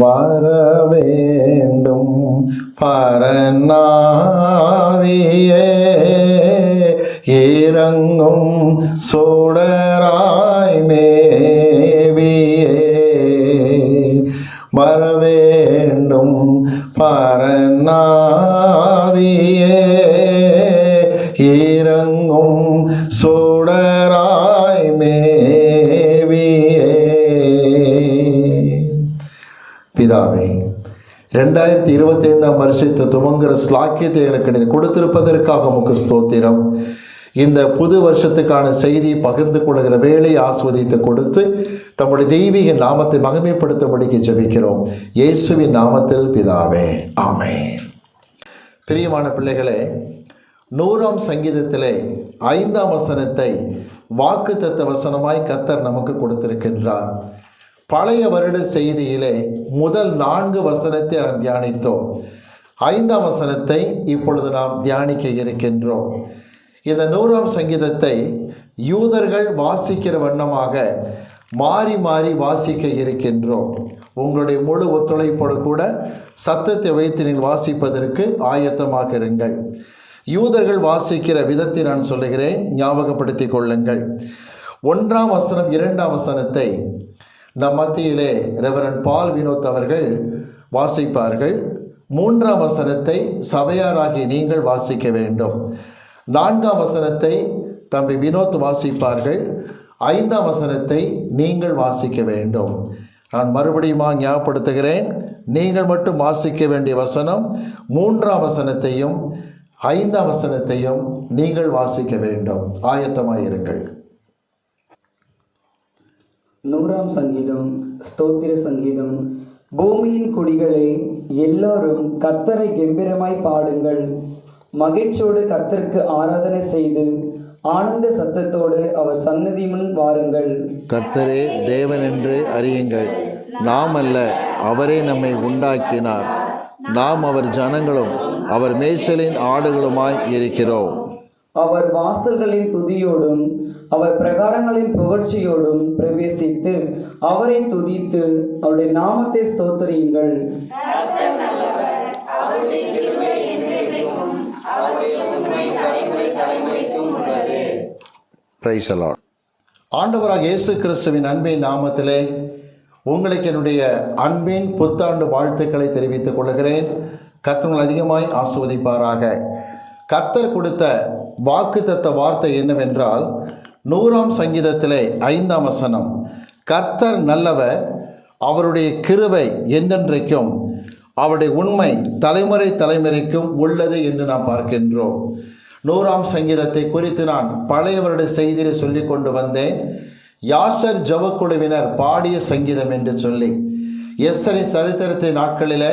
வர வேண்டும். பரநாவியே இறங்கும் சுடராய் மேவியே ரெண்டாயிரத்தி இருபத்தி ஐந்தாம் வருஷத்தை துவங்குற ஸ்லாக்கியத்தை எனக்கு நீர் கொடுத்திருப்பதற்காக உமக்கு ஸ்தோத்திரம். இந்த புது வருஷத்துக்கான செய்தியை பகிர்ந்து கொள்கிற வேலை ஆஸ்வதித்து கொடுத்து தம்முடைய தெய்வீக நாமத்தை மகிமைப்படுத்தும்படிக்கு ஜபிக்கிறோம். இயேசுவின் நாமத்தில் பிதாவே ஆமே பிரியமான பிள்ளைகளே நூறாம் சங்கீதத்திலே ஐந்தாம் வசனத்தை வாக்கு தத்த வசனமாய் கத்தர் நமக்கு கொடுத்திருக்கின்றார். பழைய வருட செய்தியிலே முதல் நான்கு வசனத்தை நாம் தியானித்தோம். ஐந்தாம் வசனத்தை இப்பொழுது நாம் தியானிக்க இருக்கின்றோம். இந்த நூறாம் சங்கீதத்தை யூதர்கள் வாசிக்கிற வண்ணமாக மாறி மாறி வாசிக்க இருக்கின்றோம். உங்களுடைய முழு ஒத்துழைப்போடு கூட சத்தத்தை வைத்து நீங்கள் வாசிப்பதற்கு ஆயத்தமாக இருங்கள். யூதர்கள் வாசிக்கிற விதத்தை நான் சொல்லுகிறேன் ஞாபகப்படுத்திக் கொள்ளுங்கள். ஒன்றாம் வசனம் இரண்டாம் வசனத்தை நம் மத்தியிலே ரெவரன் பால் வினோத் அவர்கள் வாசிப்பார்கள். மூன்றாம் வசனத்தை சபையாராகி நீங்கள் வாசிக்க வேண்டும். நான்காம் வசனத்தை தம்பி வினோத் வாசிப்பார்கள். ஐந்தாம் வசனத்தை நீங்கள் வாசிக்க வேண்டும். நான் மறுபடியும் ஞாபகப்படுத்துகிறேன். நீங்கள் மட்டும் வாசிக்க வேண்டிய வசனம் மூன்றாம் வசனத்தையும் ஐந்தாம் வசனத்தையும் நீங்கள் வாசிக்க வேண்டும். ஆயத்தமாயிருங்கள். நூறாம் சங்கீதம் ஸ்தோத்திர சங்கீதம். பூமியின் குடிகளே எல்லாரும் கர்த்தரை கெம்பீரமாய் பாடுங்கள். மகிழ்ச்சியோடு கர்த்தருக்கு ஆராதனை செய்து ஆனந்த சத்தத்தோடு அவர் சன்னதி முன் வாருங்கள். கர்த்தரே தேவன் என்று அறியுங்கள். நாம் அல்ல அவரே நம்மை உண்டாக்கினார். நாம் அவர் ஜனங்களும் அவர் மேய்ச்சலின் ஆடுகளுமாய் இருக்கிறோம். அவர் வாசல்களின் துதியோடும் அவர் பிரகாரங்களின் புகழ்ச்சியோடும் பிரவேசித்து அவரை துதித்து அவருடைய நாமத்தை ஸ்தோத்தரியுங்கள். ஆண்டவராக இயேசு கிறிஸ்துவின் அன்பின் நாமத்திலே உங்களுக்கு என்னுடைய அன்பின் புத்தாண்டு வாழ்த்துக்களை தெரிவித்துக் கொள்கிறேன். கர்த்தர்கள் அதிகமாய் ஆஸ்வதிப்பாராக கர்த்தர் கொடுத்த வாக்குத்தத்த வார்த்தை என்னவென்றால் நூறாம் சங்கீதத்திலே ஐந்தாம் வசனம் கர்த்தர் நல்லவர் அவருடைய கிருவை என்றென்றைக்கும் அவருடைய உண்மை தலைமுறை தலைமுறைக்கும் உள்ளது என்று நாம் பார்க்கின்றோம். நூறாம் சங்கீதத்தை குறித்து நான் பழையவருடைய செய்தியை சொல்லி கொண்டு வந்தேன். யாஷர் ஜவக்குழுவினர் பாடிய சங்கீதம் என்று சொல்லி எஸ்ஸரி சரித்திரத்தின் நாட்களிலே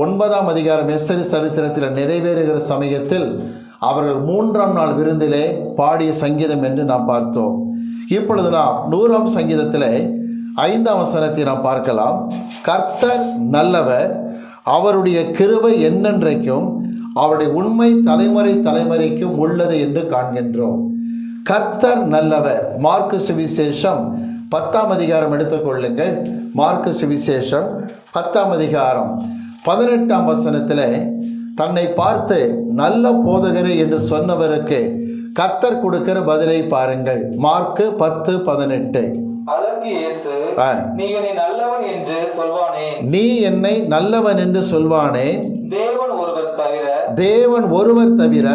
ஒன்பதாம் அதிகாரம் எஸ்ஸரி சரித்திரத்தில் நிறைவேறுகிற சமயத்தில் அவர்கள் மூன்றாம் நாள் விருந்திலே பாடிய சங்கீதம் என்று நாம் பார்த்தோம். இப்பொழுது நாம் நூறாம் சங்கீதத்தில் ஐந்தாம் வசனத்தை நாம் பார்க்கலாம். கர்த்தர் நல்லவர் அவருடைய கிருபை என்னென்றைக்கும் அவருடைய உண்மை தலைமுறை தலைமுறைக்கும் உள்ளது என்று காண்கின்றோம். கர்த்தர் நல்லவர். மார்க்கு சுவிசேஷம் பத்தாம் அதிகாரம் எடுத்துக்கொள்ளுங்கள் மார்க்கு சுவிசேஷம் பத்தாம் அதிகாரம் பதினெட்டாம் வசனத்தில் தன்னை பார்த்து நல்ல போதகரே என்று சொன்னவருக்கு கர்த்தர் கொடுக்கிற பதிலை பாருங்கள். மார்க்கு பத்து பதினெட்டு. நீ என்னை நல்லவன் என்று சொல்வானே? தேவன் ஒருவர் தவிர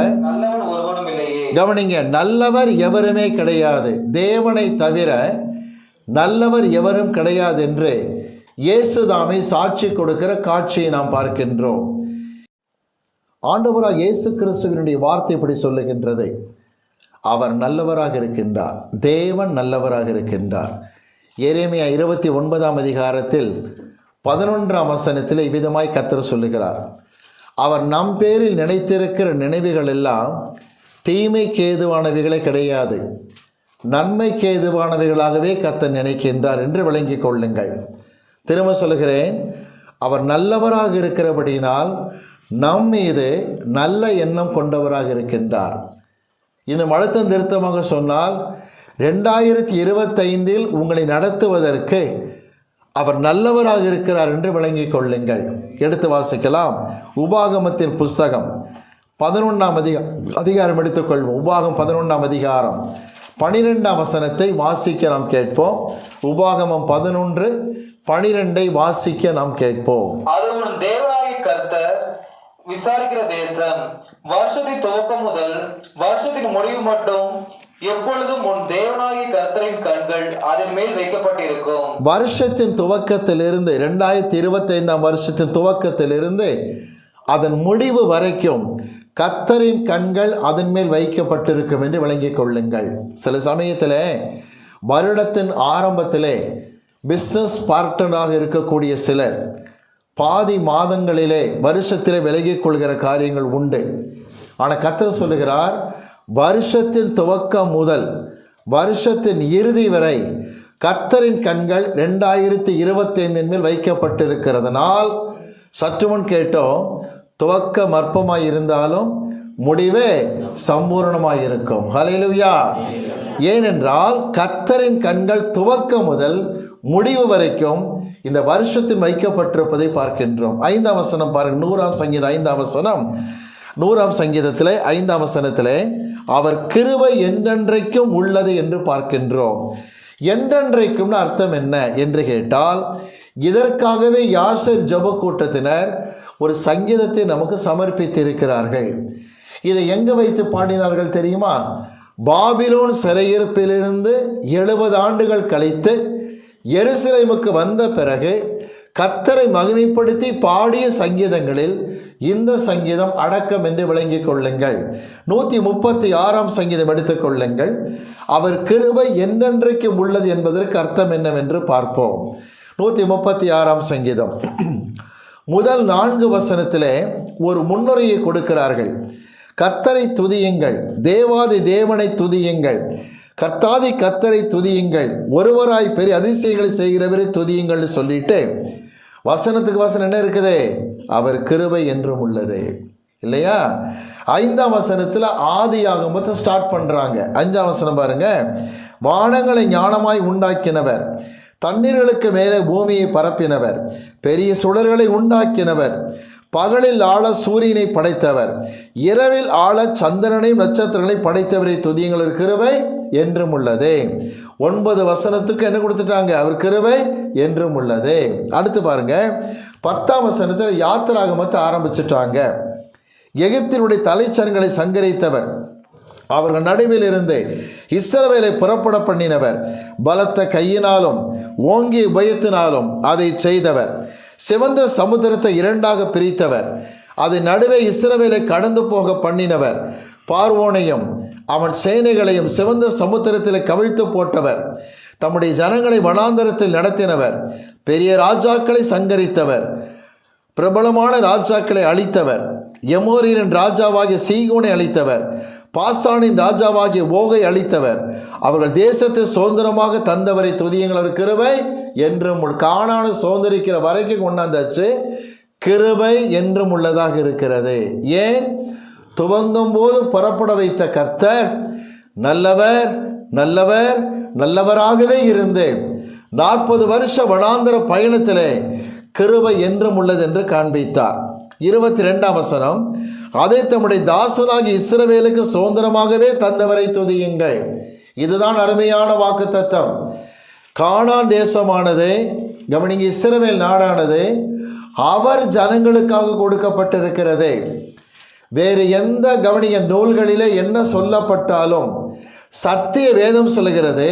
கவனிங்க நல்லவர் எவருமே கிடையாது. தேவனை தவிர நல்லவர் எவரும் கிடையாது என்று இயேசுதாமை சாட்சி கொடுக்கிற காட்சியை நாம் பார்க்கின்றோம். ஆண்டவராக இயேசு கிறிஸ்துவினுடைய வார்த்தை இப்படி சொல்லுகின்றது. அவர் நல்லவராக இருக்கின்றார். தேவன் நல்லவராக இருக்கின்றார். எரேமியா இருபத்தி ஒன்பதாம் அதிகாரத்தில் பதினொன்றாம் வசனத்தில் இவ்விதமாய் கத்தர் சொல்லுகிறார். அவர் நம் பேரில் நினைத்திருக்கிற நினைவுகள் எல்லாம் தீமைக்கு ஏதுவானவைகளே கிடையாது. நன்மைக்கு ஏதுவானவைகளாகவே கத்தர் நினைக்கின்றார் என்று விளங்கிக் கொள்ளுங்கள். திரும்ப சொல்கிறேன் அவர் நல்லவராக இருக்கிறபடியினால் நம் மீது நல்ல எண்ணம் கொண்டவராக இருக்கின்றார். இன்னும் அழுத்தம் திருத்தமாக சொன்னால் ரெண்டாயிரத்தி இருபத்தைந்தில் உங்களை நடத்துவதற்கு அவர் நல்லவராக இருக்கிறார் என்று விளங்கிக் கொள்ளுங்கள். எடுத்து வாசிக்கலாம். உபாகமத்தின் புஸ்தகம் பதினொன்றாம் அதிக அதிகாரம் எடுத்துக்கொள்வோம் உபாகம் பதினொன்றாம் அதிகாரம். பனிரெண்டாம் வசனத்தை வாசிக்க நாம் கேட்போம். உபாகமம் பதினொன்று பனிரெண்டை வாசிக்க நாம் கேட்போம். அது உன் தேவனாகி கர்த்தர் விசாரிக்கிற தேசம். வருஷத்தின் துவக்கம் முதல் வருஷத்தின் முடிவு மட்டும் எப்பொழுதும் உன் தேவனாகி கர்த்தரின் கண்கள் அதன் மேல் வைக்கப்பட்டிருக்கும். வருஷத்தின் துவக்கத்திலிருந்து ரெண்டாயிரத்தி இருபத்தைந்தாம் வருஷத்தின் துவக்கத்திலிருந்து அதன் முடிவு வரைக்கும் கர்த்தரின் கண்கள் அதன் மேல் வைக்கப்பட்டிருக்கும் என்று விளங்கிக் கொள்ளுங்கள். சில சமயத்தில் வருடத்தின் ஆரம்பத்திலே பிஸ்னஸ் பார்ட்னராக இருக்கக்கூடிய சிலர் பாதி மாதங்களிலே வருஷத்திலே விலகிக் கொள்கிற காரியங்கள் உண்டு. ஆனால் கர்த்தர் சொல்லுகிறார் வருஷத்தின் துவக்கம் முதல் வருஷத்தின் இறுதி வரை கர்த்தரின் கண்கள் ரெண்டாயிரத்தி இருபத்தைந்தின் மேல் வைக்கப்பட்டிருக்கிறதுனால் சற்று முன் கேட்டோம் துவக்க மற்பமாய் இருந்தாலும் முடிவே சம்பூர்ணமாய் இருக்கும். ஹalleluya ஏனென்றால் கர்த்தரின் கண்கள் துவக்கம் முதல் முடிவு வரைக்கும் இந்த வருஷத்தில் வைக்கப்பட்டிருப்பதை பார்க்கின்றோம். ஐந்தாம் வசனம் பாருங்க நூறாம் சங்கீதம் ஐந்தாம் வசனம். நூறாம் சங்கீதத்திலே ஐந்தாம் வசனத்திலே அவர் கிருபை என்றென்றைக்கும் உள்ளது என்று பார்க்கின்றோம். என்றென்றைக்கும்னு அர்த்தம் என்ன என்று கேட்டால் இதற்காகவே யாசர் ஜப கூட்டத்தினர் ஒரு சங்கீதத்தை நமக்கு சமர்ப்பித்திருக்கிறார்கள். இதை எங்கே வைத்து பாடினார்கள் தெரியுமா? பாபிலோன் சிறையிருப்பிலிருந்து எழுபது ஆண்டுகள் கழித்து எருசலேமுக்கு வந்த பிறகு கத்தரை மகிமைப்படுத்தி பாடிய சங்கீதங்களில் இந்த சங்கீதம் அடக்கம் என்று விளங்கிக் கொள்ளுங்கள். நூற்றி முப்பத்தி ஆறாம் சங்கீதம் எடுத்துக்கொள்ளுங்கள் அவர் கிருபை என்றென்றைக்கும் உள்ளது என்பதற்கு அர்த்தம் என்னவென்று பார்ப்போம். நூற்றி முப்பத்தி ஆறாம் சங்கீதம். முதல் நான்கு வசனத்திலே ஒரு முன்னுரையை கொடுக்கிறார்கள். கத்தரை துதியுங்கள் தேவாதி தேவனை துதியுங்கள் கர்த்தாதி கர்த்தரை துதியுங்கள். ஒருவராய் பெரிய அதிசயங்களை செய்கிறவரை துதியுங்கள்னு சொல்லிட்டு வசனத்துக்கு வசனம் என்ன இருக்குது? அவர் கிருபை என்றும் உள்ளது. இல்லையா? ஐந்தாம் வசனத்தில் ஆதி ஆகும்போது ஸ்டார்ட் பண்ணுறாங்க அஞ்சாம் வசனம் பாருங்க. வானங்களை ஞானமாய் உண்டாக்கினவர் தண்ணீர்களுக்கு மேலே பூமியை பரப்பினவர் பெரிய சுடர்களை உண்டாக்கினவர் பகலில் ஆள சூரியனை படைத்தவர் இரவில் ஆள சந்திரனையும் நட்சத்திரங்களை படைத்தவரை துதியங்கள் கிருபை என்றும் உள்ளது. ஒன்பது வசனத்துக்கு என்ன கொடுத்துட்டாங்க? அவர் கிருபை என்றும் உள்ளது. அடுத்து பாருங்க. பத்தாம் வசனத்தில் யாத்திராகமத்தை ஆரம்பிச்சிட்டாங்க. எகிப்தினுடைய தலைச்சன்களை சங்கரித்தவர். அவர்கள் நடுவில் இருந்து இஸ்ரவேலை புறப்பட பண்ணினவர். பலத்த கையினாலும் ஓங்கிய உபயத்தினாலும் அதை செய்தவர். சிவந்த சமுத்திரத்தை இரண்டாக பிரித்தவர். அது நடுவே இஸ்ரவேலை கடந்து போக பண்ணினவர். பார்வோனையும் அவன் சேனைகளையும் சிவந்த சமுத்திரத்தில் கவிழ்த்து போட்டவர். தம்முடைய ஜனங்களை வனாந்தரத்தில் நடத்தினவர். பெரிய ராஜாக்களை சங்கரித்தவர். பிரபலமான ராஜாக்களை அழித்தவர். எமோரியரின் ராஜாவாகிய சீகோனை அழித்தவர். பாசானின் ராஜாவாகிய ஓகை அழித்தவர். அவர்கள் தேசத்தை சுதந்திரமாக தந்தவரை துதியங்கள் இருக்கிறவை என்றும் காணாமல் காணான சுதந்திரிக்கிற வரைக்கும் கொண்டாந்தாச்சு. கிருபை என்றும் உள்ளதாக இருக்கிறது. ஏன்? துவங்கும் போது புறப்பட வைத்த கர்த்தர் நல்லவர் நல்லவர் நல்லவராகவே இருந்து நாற்பது வருஷ வனாந்திர பயணத்திலே கிருபை என்றும் உள்ளது என்று காண்பித்தார். இருபத்தி ரெண்டாம் வசனம் அதை தம்முடைய தாசனாகி இஸ்ரவேலுக்கு சுதந்திரமாகவே தந்தவரை துதியுங்கள். இதுதான் அருமையான வாக்கு தத்தம் கானான் தேசமானது கவனிங்க இஸ்ரவேல் நாடானது அவர் ஜனங்களுக்காக கொடுக்கப்பட்டிருக்கிறது. வேறு எந்த கவனிய நூல்களிலே என்ன சொல்லப்பட்டாலும் சத்திய வேதம் சொல்லுகிறது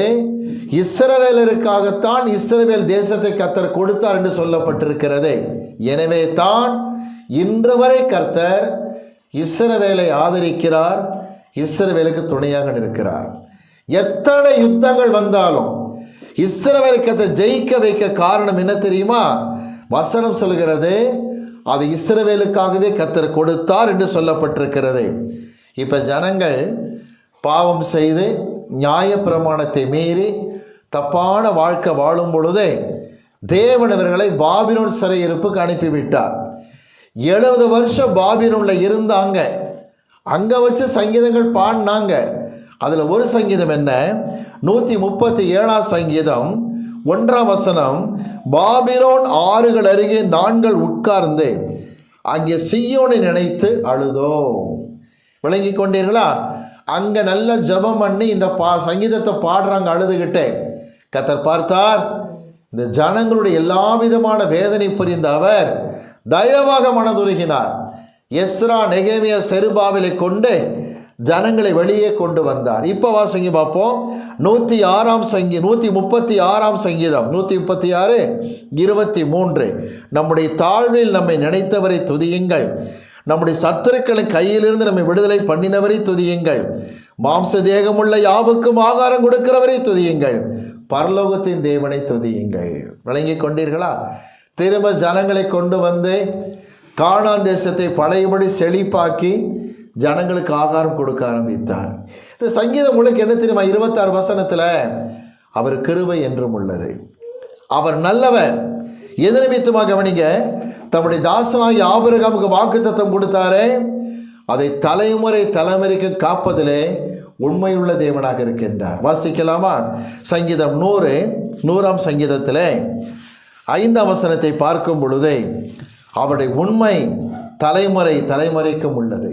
இஸ்ரவேலருக்காகத்தான் இஸ்ரவேல் தேசத்தை கர்த்தர் கொடுத்தார் என்று சொல்லப்பட்டிருக்கிறது. எனவே தான் இன்று வரை கர்த்தர் இஸ்ரவேலை ஆதரிக்கிறார் இஸ்ரவேலுக்கு துணையாக நிற்கிறார். எத்தனை யுத்தங்கள் வந்தாலும் இஸ்ரவேலை ஜெயிக்க வைக்க காரணம் என்ன தெரியுமா? வசனம் சொல்கிறது அது இஸ்ரவேலுக்காகவே கத்தர் கொடுத்தார் என்று சொல்லப்பட்டிருக்கிறது. இப்போ ஜனங்கள் பாவம் செய்து நியாயப்பிரமாணத்தை மீறி தப்பான வாழ்க்கை வாழும் பொழுதே தேவன் இவர்களை பாபிலோன் சிறையிருப்புக்கு அனுப்பிவிட்டார். எழுபது வருஷம் பாபிலோனில் இருந்தாங்க. அங்கே வச்சு சங்கீதங்கள் பாடினாங்க. அதில் ஒரு சங்கீதம் என்ன? நூற்றி முப்பத்தி ஏழாம் சங்கீதம் ஒன்றாம் வசனம் பாபிரோன் ஆறுகள் அருகே நான்கள் உட்கார்ந்து அங்கே சியோனை நினைத்து அழுதோ விளங்கி கொண்டீர்களா? அங்கே நல்ல ஜெபம் பண்ணி இந்த பா சங்கீதத்தை பாடுறாங்க அழுதுகிட்டே. கத்தர் பார்த்தார் இந்த ஜனங்களுடைய எல்லா விதமான வேதனை புரிந்த அவர் தயவாக மனதுருகினார். எஸ்ரா நெகேமியா செருபாவிலை கொண்டு ஜனங்களை வெளியே கொண்டு வந்தார். இப்போ வாசிங்க பார்ப்போம். நூற்றி ஆறாம் சங்கி நூற்றி முப்பத்தி ஆறாம் சங்கீதம். நூற்றி முப்பத்தி ஆறு இருபத்தி மூன்று நம்முடைய தாழ்வில் நம்மை நினைத்தவரை துதியுங்கள். நம்முடைய சத்துருக்களின் கையிலிருந்து நம்மை விடுதலை பண்ணினவரை துதியுங்கள். மாம்ச தேகமுள்ள யாவுக்கும் ஆகாரம் கொடுக்கிறவரை துதியுங்கள். பரலோகத்தின் தேவனை துதியுங்கள். விளங்கி கொண்டீர்களா? திரும்ப ஜனங்களை கொண்டு வந்து காணாந்தேசத்தை பழையபடி செழிப்பாக்கி ஜனங்களுக்கு ஆகாரம் கொடுக்க ஆரம்பித்தார். இந்த சங்கீதம் முழுக்க என்ன தெரியுமா? இருபத்தாறு வசனத்தில் அவர் கிருபை என்றும் உள்ளது. அவர் நல்லவர். எது நிமித்தமாக கவனிங்க? தம்முடைய தாசனாகி ஆபிரகாமுக்கு வாக்குத்தத்தம் கொடுத்தாரே அதை தலைமுறை தலைமுறைக்கு காப்பதிலே உண்மையுள்ள தேவனாக இருக்கின்றார். வாசிக்கலாமா? சங்கீதம் நூறு நூறாம் சங்கீதத்தில் ஐந்தாம் வசனத்தை பார்க்கும் பொழுதே அவருடைய உண்மை தலைமுறை தலைமுறைக்கும் உள்ளது.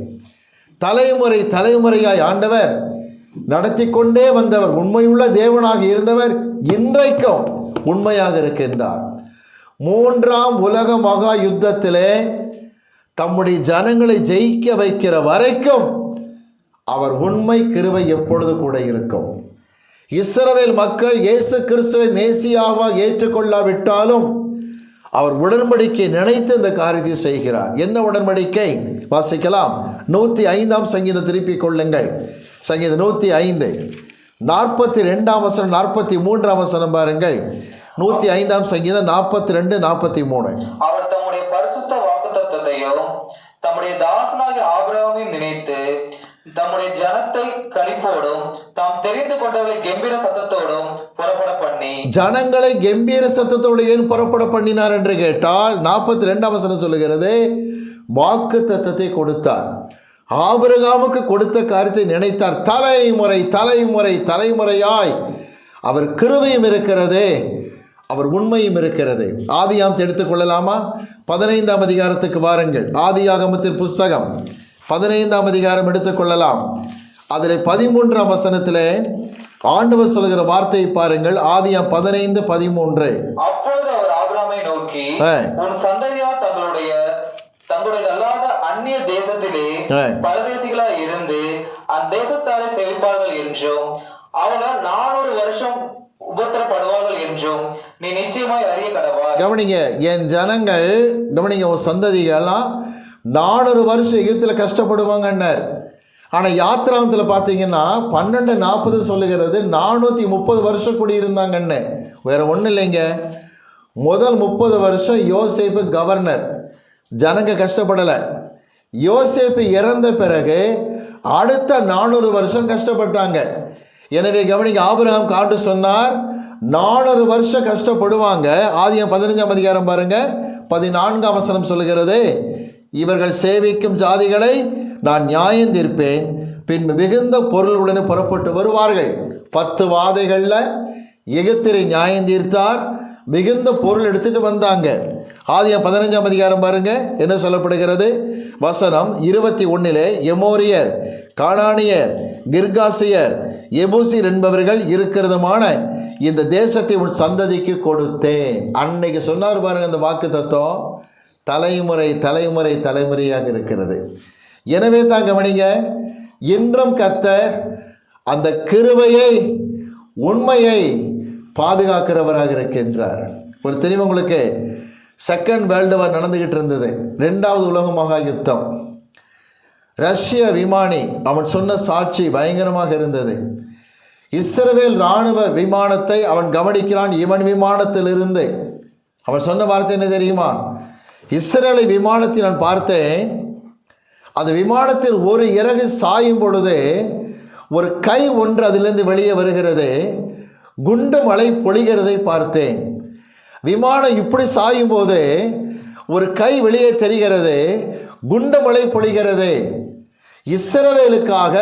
தலைமுறை தலைமுறையாய் ஆண்டவர் நடத்தி கொண்டே வந்தவர் உண்மையுள்ள தேவனாக இருந்தவர் இன்றைக்கும் உண்மையாக இருக்கின்றார். மூன்றாம் உலக மகா யுத்தத்திலே தம்முடைய ஜனங்களை ஜெயிக்க வைக்கிற வரைக்கும் அவர் உண்மை கிருவை எப்பொழுது கூட இருக்கும். இஸ்ரவேல் மக்கள் இயேசு கிறிஸ்துவை மேசியாவாக ஏற்றுக்கொள்ளாவிட்டாலும் அவர் உடன்படிக்கை நினைத்து இந்த காரியத்தை செய்கிறார். என்ன உடன்படிக்கை? வாசிக்கலாம். நூற்றி ஐந்தாம் சங்கீதம் திருப்பிக் கொள்ளுங்கள். சங்கீதம் நூற்றி ஐந்து. நாற்பத்தி ரெண்டாம் வசனம் நாற்பத்தி மூன்றாம் வசனம் பாருங்கள். நூற்றி ஐந்தாம் சங்கீதம் நாற்பத்தி ரெண்டு நாற்பத்தி மூணு அவர் தம்முடைய பரிசுத்த வாக்குத்தத்தத்தையும் தம்முடைய தாசனாகிய ஆபிரகமையும் நினைத்து தம்முடைய ஜனத்தை கழிப்போடும் தாம் தெரிந்து கொண்டவர்களை கம்பீர சத்தத்தோடும் புறப்பட பண்ணி ஜனங்களை கம்பீர சத்தத்தோடு ஏன் புறப்பட பண்ணினார் என்று கேட்டால் நாற்பத்தி ரெண்டாம் வசனம் சொல்லுகிறது வாக்கு தத்தத்தை கொடுத்தார். ஆபிரகாமுக்கு கொடுத்த காரியத்தை நினைத்தார். தலைமுறை தலைமுறை தலைமுறையாய் அவர் கிருவையும் இருக்கிறது அவர் உண்மையும் இருக்கிறது. ஆதியாம் எடுத்துக்கொள்ளலாமா பதினைந்தாம் அதிகாரத்துக்கு வாருங்கள். ஆதியாகமத்தின் புஸ்தகம். பதினைந்தாம் அதிகாரம் எடுத்துக்கொள்ளலாம் அதில் பதிமூன்றாம் வசனத்தில் ஆண்டவர் சொல்கிற வார்த்தையை பாருங்கள் ஆதியாம் பதினைந்து பதிமூன்று அப்பொழுது அவர் ஆபிரகாமை நோக்கி. உன் சந்ததியார் தங்களுடைய தங்களுடைய அல்லாத அந்நிய தேசத்திலே. பரதேசிகளாய் இருந்து அந்த தேசத்தாரை செழிப்பார்கள் என்றும் அவர்கள் நானூறு வருஷம் உபத்திரப்படுவார்கள் என்றும் நீ நிச்சயமாய் அறிய கடவாய் கவனிங்க என் ஜனங்கள் கவனிங்க உன் சந்ததிகள்லாம் நானூறு வருஷம் எகிப்தில் கஷ்டப்படுவாங்கன்னார். ஆனால் யாத்திராமத்தில் பார்த்தீங்கன்னா பன்னெண்டு நாற்பது சொல்லுகிறது நானூற்றி முப்பது வருஷம் குடியிருந்தாங்கன்னு. வேற ஒன்றும் இல்லைங்க. முதல் முப்பது வருஷம் யோசேப்பு கவர்னர். ஜனங்க கஷ்டப்படலை. யோசேப்பு இறந்த பிறகு அடுத்த நானூறு வருஷம் கஷ்டப்பட்டாங்க. எனவே கவனிக்க ஆபிரகாம் காட்டு சொன்னார் நானூறு வருஷம் கஷ்டப்படுவாங்க. ஆதியம் பதினஞ்சாம் அதிகாரம் பாருங்க பதினான்காம் வசனம் சொல்லுகிறது இவர்கள் சேவிக்கும் ஜாதிகளை நான் நியாயம் தீர்ப்பேன். பின் மிகுந்த பொருளுடனே புறப்பட்டு வருவார்கள். பத்து வாதைகளில் எகிப்திரை நியாயம் தீர்த்தார். மிகுந்த பொருள் எடுத்துட்டு வந்தாங்க. ஆதியம் பதினஞ்சாம் அதிகாரம் பாருங்க என்ன சொல்லப்படுகிறது? வசனம் இருபத்தி ஒன்னிலே எமோரியர் கானானியர் கிர்காசியர் எபூசியர் என்பவர்கள் இருக்கிறதுமான இந்த தேசத்தை உன் சந்ததிக்கு கொடுத்தேன். அன்னைக்கு சொன்னார் பாருங்க அந்த வாக்கு தத்துவம் தலைமுறை தலைமுறை தலைமுறையாக இருக்கிறது. எனவே தான் கவனிங்க இன்றும் கத்தர் அந்த கிருவையை உண்மையை பாதுகாக்கிறவராக இருக்கின்றார். ஒரு தெரியும் உங்களுக்கு? செகண்ட் வேர்ல்டு வார் நடந்துகிட்டு இருந்தது. ரெண்டாவது உலக மகா யுத்தம். ரஷ்ய விமானி அவன் சொன்ன சாட்சி பயங்கரமாக இருந்தது. இஸ்ரவேல் இராணுவ விமானத்தை அவன் கவனிக்கிறான் இவன் விமானத்திலிருந்து. அவன் சொன்ன வார்த்தை என்ன தெரியுமா? இஸ்ரேலை விமானத்தை நான் பார்த்தேன். அந்த விமானத்தில் ஒரு இறகு சாயும் பொழுது ஒரு கை ஒன்று அதிலிருந்து வெளியே வருகிறது. குண்டு மழை பொழிகிறதை பார்த்தேன். விமானம் இப்படி சாயும் போது ஒரு கை வெளியே தெரிகிறது. குண்டு மழை பொழிகிறது. இஸ்ரவேலுக்காக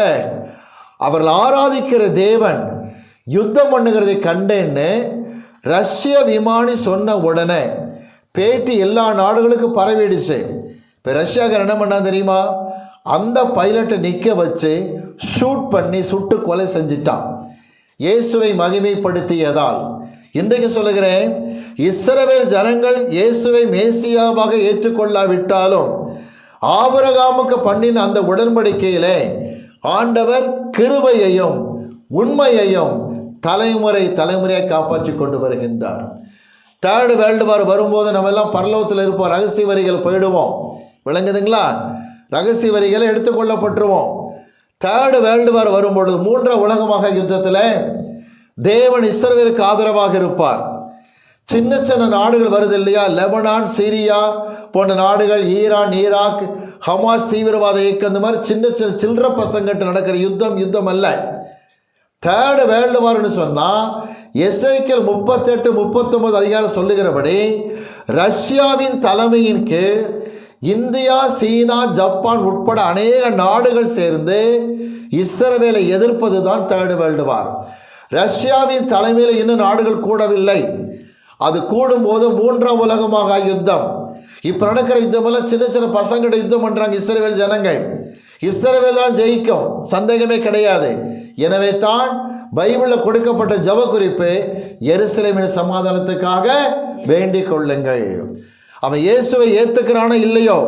அவர்கள் ஆராதிக்கிற தேவன் யுத்தம் பண்ணுகிறதை கண்டேன்னு ரஷ்ய விமானி சொன்ன உடனே பேட்டி எல்லா நாடுகளுக்கும் பரவிடுச்சு. இப்போ ரஷ்யாக்காரர் என்ன பண்ணா தெரியுமா? அந்த பைலட்டை நிற்க வச்சு ஷூட் பண்ணி சுட்டு கொலை செஞ்சிட்டான். இயேசுவை மகிமைப்படுத்தியதால். இன்றைக்கு சொல்லுகிறேன் இஸ்ரவேல் ஜனங்கள் இயேசுவை மேசியாவாக ஏற்றுக்கொள்ளாவிட்டாலும் ஆபரகாமுக்கு பண்ணின அந்த உடன்படிக்கையிலே ஆண்டவர் கிருபையையும் உண்மையையும் தலைமுறை தலைமுறையை காப்பாற்றி கொண்டு வருகின்றார். தேர்டு வேர்ல்டு வார் வரும்போது நம்ம எல்லாம் பரலோகத்தில் இருப்போம். ரகசிய வரிகள் போயிடுவோம். விளங்குதுங்களா? ரகசிய வரிகளை எடுத்துக்கொள்ளப்பட்டுருவோம் தேர்டு வேர்ல்டு வார் வரும்பொழுது மூன்றாம் உலகமாக யுத்தத்தில் தேவன் இஸ்ரவேலுக்கு ஆதரவாக இருப்பார். சின்ன சின்ன நாடுகள் வருது இல்லையா? லெபனான் சிரியா போன்ற நாடுகள் ஈரான் ஈராக் ஹமாஸ் தீவிரவாத இயக்கம் இந்த மாதிரி சின்ன சின்ன சில்லற பசங்கிட்ட நடக்கிற யுத்தம் யுத்தம் அல்ல. தேர்டு வேர்ல்டு வார்னு சொன்னால் எஸ்ஐக்கள் முப்பத்தெட்டு முப்பத்தொன்பது அதிகாரம் சொல்லுகிறபடி ரஷ்யாவின் தலைமையின் கீழ் இந்தியா சீனா ஜப்பான் உட்பட அநேக நாடுகள் சேர்ந்து இஸ்ரவேலை எதிர்ப்பது தான் தேர்டு வேர்ல்டு வார். ரஷ்யாவின் தலைமையில் இன்னும் நாடுகள் கூடவில்லை. அது கூடும்போது மூன்றாம் உலகமாக யுத்தம். இப்போ நடக்கிற யுத்தமெல்லாம் சின்ன சின்ன பசங்கிட்ட யுத்தம் பண்ணுறாங்க இஸ்ரேல் ஜனங்கள். இஸ்ரவேல் தான் ஜெயிக்கும். சந்தேகமே கிடையாது. எனவே தான் பைபிளில் கொடுக்கப்பட்ட ஜப குறிப்பு எருசலேமின் சமாதானத்துக்காக வேண்டிக் கொள்ளுங்கள் அவன் இயேசுவை ஏத்துக்கிறானோ இல்லையோ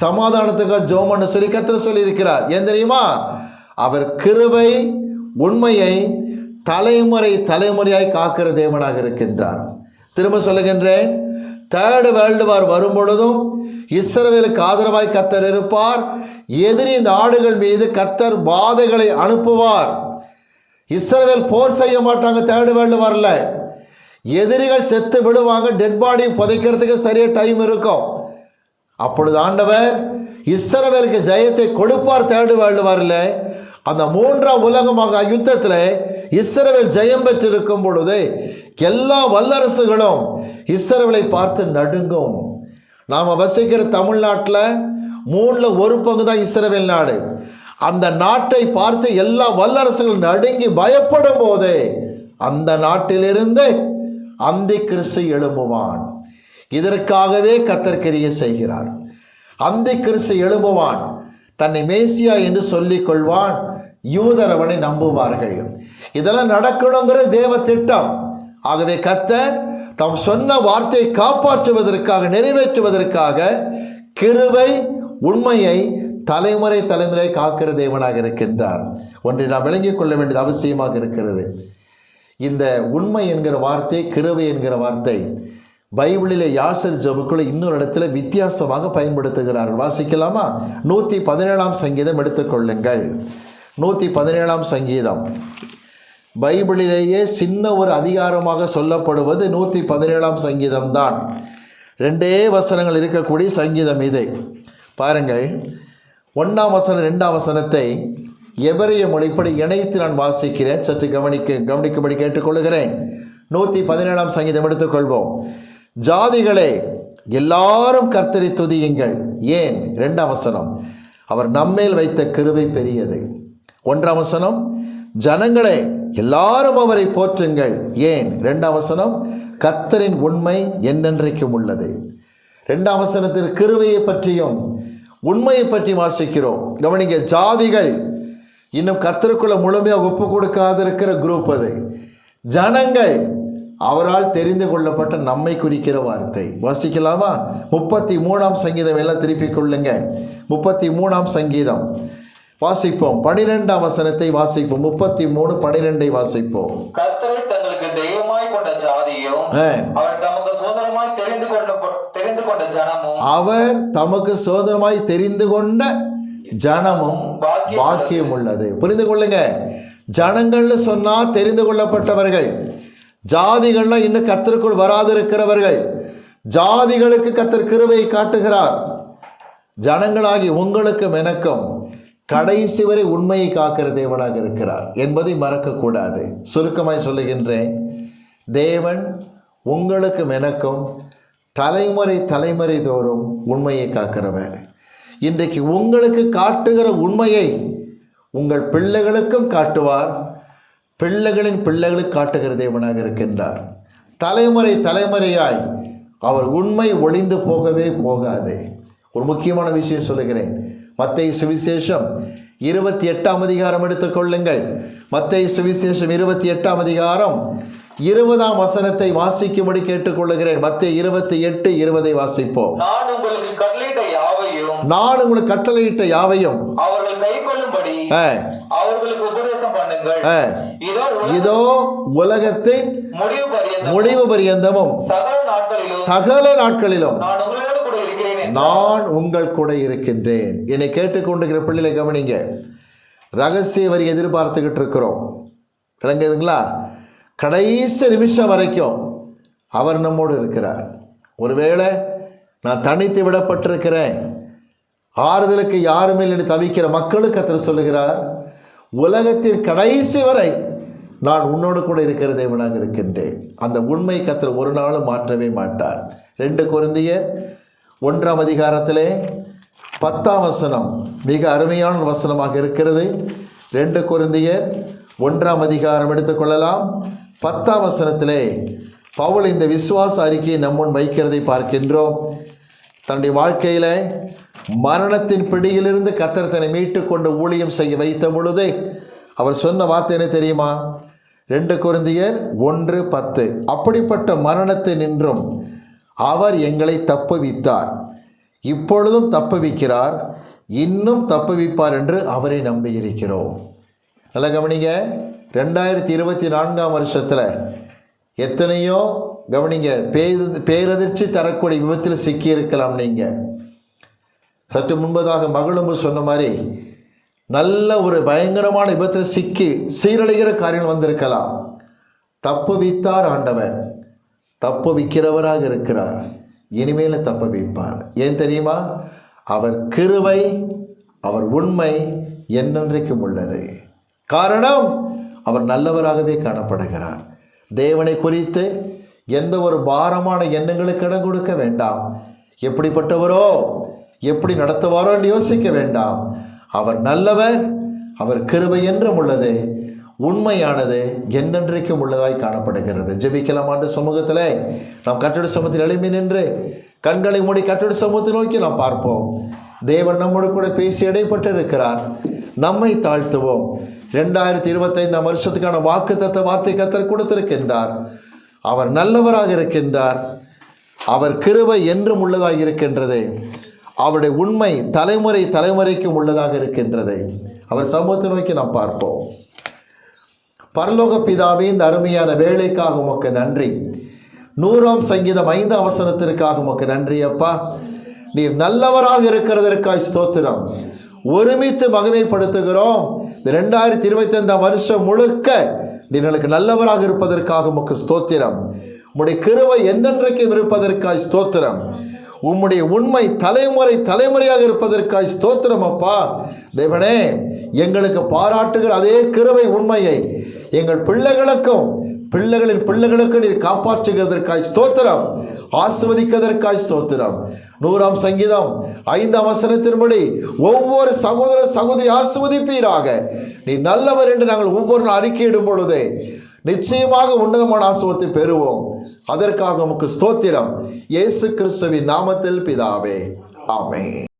சமாதானத்துக்காக ஜோமன்னு சொல்லி கத்திர சொல்லியிருக்கிறார். ஏன் தெரியுமா? அவர் கிருபை உண்மையை தலைமுறை தலைமுறையாய் காக்கிற தேவனாக இருக்கின்றார். திரும்ப சொல்லுகின்றேன் தேர்டு வேர்ல்டு வார் வரும் பொழுதும் இஸ்ரவேலுக்கு ஆதரவாய் கத்தர் இருப்பார். எதிரி நாடுகள் மீது கத்தர் பாதைகளை அனுப்புவார். இஸ்ரவேல் போர் செய்ய மாட்டாங்க தேர்டு வேர்ல்டு வரல. எதிரிகள் செத்து விடுவாங்க டெட் பாடி புதைக்கிறதுக்கு சரியா டைம் இருக்கும். அப்பொழுது ஆண்டவர் இஸ்ரவேலுக்கு ஜெயத்தை கொடுப்பார் தேர்டு வேர்ல்டு வரல. அந்த மூன்றாம் உலகமாக யுத்தத்தில் இஸ்ரவேல் ஜெயம் பெற்றிருக்கும் பொழுது எல்லா வல்லரசுகளும் இஸ்ரவேலை பார்த்து நடுங்கும். நாம் வசிக்கிற தமிழ்நாட்டில் மூணில் ஒரு பங்கு தான் இஸ்ரவேல் நாடு. அந்த நாட்டை பார்த்து எல்லா வல்லரசுகளும் நடுங்கி பயப்படும் போதே அந்த நாட்டிலிருந்து அந்தி கிறிஸ்து எழும்புவான். இதற்காகவே கத்தர்கிரிய செய்கிறார். அந்தி கிறிஸ்து எழும்புவான். தன்னை மேசியா என்று சொல்லிக் கொள்வான். யூதர் அவனை நம்புவார்கள். இதெல்லாம் நடக்கணுங்கிற தேவ திட்டம். ஆகவே கத்தர் தாம் சொன்ன வார்த்தையை காப்பாற்றுவதற்காக நிறைவேற்றுவதற்காக கிருவை உண்மையை தலைமுறை தலைமுறை காக்கிற தேவனாக இருக்கின்றார். ஒன்றை நாம் விளங்கிக் கொள்ள வேண்டியது அவசியமாக இருக்கிறது. இந்த உண்மை என்கிற வார்த்தை கிருவை என்கிற வார்த்தை பைபிளிலே யாசர் ஜபுக்குள்ள இன்னொரு இடத்துல வித்தியாசமாக பயன்படுத்துகிறார்கள். வாசிக்கலாமா? நூற்றி பதினேழாம் சங்கீதம் எடுத்துக்கொள்ளுங்கள். நூற்றி பதினேழாம் சங்கீதம். பைபிளிலேயே சின்ன ஒரு அதிகாரமாக சொல்லப்படுவது நூற்றி பதினேழாம் சங்கீதம் தான் ரெண்டே வசனங்கள் இருக்கக்கூடிய சங்கீதம் இது. பாருங்கள். ஒன்றாம் வசனம் ரெண்டாம் வசனத்தை எபரிய மொழிப்படி இணைத்து நான் வாசிக்கிறேன். சற்று கவனிக்க கவனிக்கும்படி கேட்டுக்கொள்கிறேன் நூற்றி பதினேழாம் சங்கீதம் எடுத்துக்கொள்வோம். ஜாதிகளே எல்லாரும் கர்த்தரை துதியுங்கள். ஏன்? ரெண்டாம் வசனம். அவர் நம்மேல் வைத்த கிருபை பெரியது. ஒன்றாம் வசனம். ஜனங்களே எல்லாரும் அவரை போற்றுங்கள். ஏன்? ரெண்டாம் வசனம். கர்த்தரின் உண்மை என்னென்றைக்கும் உள்ளது. ரெண்டாம் வசனத்தில் கிருவையை பற்றியும் உண்மையை பற்றி வாசிக்கிறோம். கவனிங்க ஜாதிகள் இன்னும் கத்தருக்குள்ள முழுமையாக ஒப்பு கொடுக்காது இருக்கிற குரூப் அது. ஜனங்கள் அவரால் தெரிந்து கொள்ளப்பட்ட நம்மை குறிக்கிற வார்த்தை. வாசிக்கலாமா? முப்பத்தி மூணாம் சங்கீதம் எல்லாம் திருப்பிக் கொள்ளுங்க. முப்பத்தி மூணாம் சங்கீதம். வாசிப்போம். பனிரெண்டாம் வசனத்தை வாசிப்போம். முப்பத்தி மூணு பனிரெண்டை வாசிப்போம். கர்த்தரை தங்களுக்கு தெய்வமாய் கொண்ட ஜாதியும் அவர் தமக்கு சோதனமாய் தெரிந்து கொண்ட ஜனமும் பாக்கியம் உள்ளது புரிந்து கொள்ளுங்க. ஜனங்கள்னு சொன்னா தெரிந்து கொள்ளப்பட்டவர்கள். ஜாதிகள்னா இன்னும் கத்தருக்குள் வராதிருக்கிறவர்கள். ஜாதிகளுக்கு கத்தர் கிருபையை காட்டுகிறார். ஜனங்களாகி உங்களுக்கும் எனக்கும் கடைசி வரை உண்மையை காக்கிற தேவனாக இருக்கிறார். என்பதை மறக்கக்கூடாது. சுருக்கமாய் சொல்லுகின்றேன். தேவன் உங்களுக்கும் எனக்கும் தலைமுறை தலைமுறை தோறும் உண்மையை காக்கிறவர். இன்றைக்கு உங்களுக்கு காட்டுகிற உண்மையை உங்கள் பிள்ளைகளுக்கும் காட்டுவார். பிள்ளைகளின் பிள்ளைகளுக்கு காட்டுகிற தேவனாக இருக்கின்றார். தலைமுறை தலைமுறையாய் அவர் உண்மை ஒளிந்து போகவே போகாது. ஒரு முக்கியமான விஷயம் சொல்லுகிறேன். மத்திய சுவிசேஷம் இருபத்தி எட்டாம் அதிகாரம் எடுத்துக்கொள்ளுங்கள் மத்திய சுவிசேஷம் இருபத்தி எட்டாம் அதிகாரம் இருபதாம் வசனத்தை வாசிக்கும்படி கேட்டுக்கொள்ளுகிறேன். மத்திய இருபத்தி எட்டு இருபதை வாசிப்போம். நான் உங்களுக்கு கட்டளையிட்ட யாவையும் நான் உங்களுக்கு கட்டளையிட்ட யாவையும் அவர்கள் கை கொள்ளும்படி அவர்களுக்கு உபதேசம் பண்ணுங்கள். இதோ உலக இதோ உலகத்தின் முடிவு பரியந்தம் முடிவு பரியந்தமும் சகல நாட்களிலும் நான் உங்கள் கூட இருக்கின்றேன். என்னை கேட்டுக்கொண்டிருக்கிற பிள்ளைகளை கவனிங்க. ரகசிய வரி எதிர்பார்த்துக்கிட்டு இருக்கிறோம். விளங்குதுங்களா? கடைசி நிமிஷம் வரைக்கும் அவர் நம்மோடு இருக்கிறார். ஒருவேளை நான் தனித்து விடப்பட்டிருக்கிறேன். ஆறுதலுக்கு யாருமே என்று தவிக்கிற மக்களுக்கு கத்தர் சொல்லுகிறார் உலகத்தின் கடைசி வரை நான் உன்னோடு கூட இருக்கிற தேவனாக இருக்கின்றேன். அந்த உண்மை கத்தர் ஒரு நாளும் மாற்றவே மாட்டார். ரெண்டு குருந்தியர் ஒன்றாம் அதிகாரத்திலே பத்தாம் வசனம் மிக அருமையான வசனமாக இருக்கிறது. ரெண்டு குருந்தியர் ஒன்றாம் அதிகாரம் எடுத்துக்கொள்ளலாம் பத்தாம் வசனத்திலே பவுல் இந்த விசுவாச அறிக்கையை நம்முன் வைக்கிறதை பார்க்கின்றோம். தன்னுடைய வாழ்க்கையில் மரணத்தின் பிடியிலிருந்து கத்தர் தன்னை மீட்டு கொண்டு ஊழியம் செய்ய வைத்த பொழுது அவர் சொன்ன வார்த்தை என்ன தெரியுமா? ரெண்டு குருந்தியர் ஒன்று பத்து. அப்படிப்பட்ட மரணத்தை நின்றும் அவர் எங்களை தப்புவித்தார். இப்பொழுதும் தப்புவிக்கிறார். இன்னும் தப்புவிப்பார் என்று அவரை நம்பியிருக்கிறோம். நல்லா கவனிங்க. ரெண்டாயிரத்தி இருபத்தி நான்காம் வருஷத்தில் எத்தனையோ கவனிங்க பேரு பேரதிர்ச்சி தரக்கூடிய விபத்தில் சிக்கியிருக்கலாம் நீங்கள் சற்று முன்பதாக மகளும்பு சொன்ன மாதிரி நல்ல ஒரு பயங்கரமான விபத்தில் சிக்கி சீரழிகிற காரியம் வந்திருக்கலாம். தப்பு வித்தார் ஆண்டவர். தப்பு விற்கிறவராக இருக்கிறார். இனிமேல தப்பு வைப்பார். ஏன் தெரியுமா? அவர் கிருவை அவர் உண்மை என்னென்றைக்கும் உள்ளது. காரணம் அவர் நல்லவராகவே காணப்படுகிறார். தேவனை குறித்து எந்த ஒரு பாரமான எண்ணங்களுக்கு இடம் கொடுக்க வேண்டாம். எப்படிப்பட்டவரோ எப்படி நடத்துவாரோன்னு யோசிக்க வேண்டாம். அவர் நல்லவர் அவர் கிருபை என்றும் உள்ளது உண்மையானது என்னென்றைக்கும் உள்ளதாய் காணப்படுகிறது. ஜெபிக்கலாம் ஆண்டு சமூகத்தில். நாம் கட்டட சமூகத்தில் எளிமை நின்று கண்களை மூடி கட்டட சமூகத்தை நோக்கி நாம் பார்ப்போம். தேவன் நம்மோடு கூட பேசி இடைப்பட்டு இருக்கிறார் நம்மை தாழ்த்துவோம். ரெண்டாயிரத்தி இருபத்தைந்தாம் வருஷத்துக்கான வாக்கு தத்த வார்த்தை கத்தர் கொடுத்திருக்கின்றார். அவர் நல்லவராக இருக்கின்றார். அவர் கிருபை என்றும் உள்ளதாக இருக்கின்றது. அவருடைய உண்மை தலைமுறை தலைமுறைக்கும் உள்ளதாக இருக்கின்றது. அவர் சமூகத்தை நோக்கி நாம் பார்ப்போம். பரலோக பிதாவே இந்த அருமையான வேலைக்காக உமக்கு நன்றி. நூறாம் சங்கீதம் ஐந்து அவசரத்திற்காக உமக்கு நன்றி அப்பா நீர் நல்லவராக இருக்கிறதற்காய் ஸ்தோத்திரம். ஒருமித்து மகிமைப்படுத்துகிறோம். ரெண்டாயிரத்தி இருபத்தி ஐந்தாம் வருஷம் முழுக்க நீர் எனக்கு நல்லவராக இருப்பதற்காக உமக்கு ஸ்தோத்திரம். உம்முடைய கிருவை எந்தென்றைக்கும் இருப்பதற்காய் ஸ்தோத்திரம். உம்முடைய உண்மை தலைமுறை தலைமுறையாக இருப்பதற்காய் ஸ்தோத்திரம் அப்பா. தேவனே எங்களுக்கு பாராட்டுகிற அதே கிருவை உண்மையை எங்கள் பிள்ளைகளுக்கும் பிள்ளைகளின் பிள்ளைகளுக்கு நீர் காப்பாற்றுகிறதற்காய் ஸ்தோத்திரம். ஆசிர்வதிக்கிறதற்காய் ஸ்தோத்திரம். நூறாம் சங்கீதம் ஐந்தாம் வசனத்தின்படி ஒவ்வொரு சகோதர சகோதரி ஆசுவதிப்பீராக நீ நல்லவர் என்று நாங்கள் ஒவ்வொரு நாள் அறிக்கையிடும் பொழுது நிச்சயமாக உன்னதமான ஆசுவத்தை பெறுவோம். அதற்காக உமக்கு ஸ்தோத்திரம். இயேசு கிறிஸ்துவின் நாமத்தில் பிதாவே. ஆமே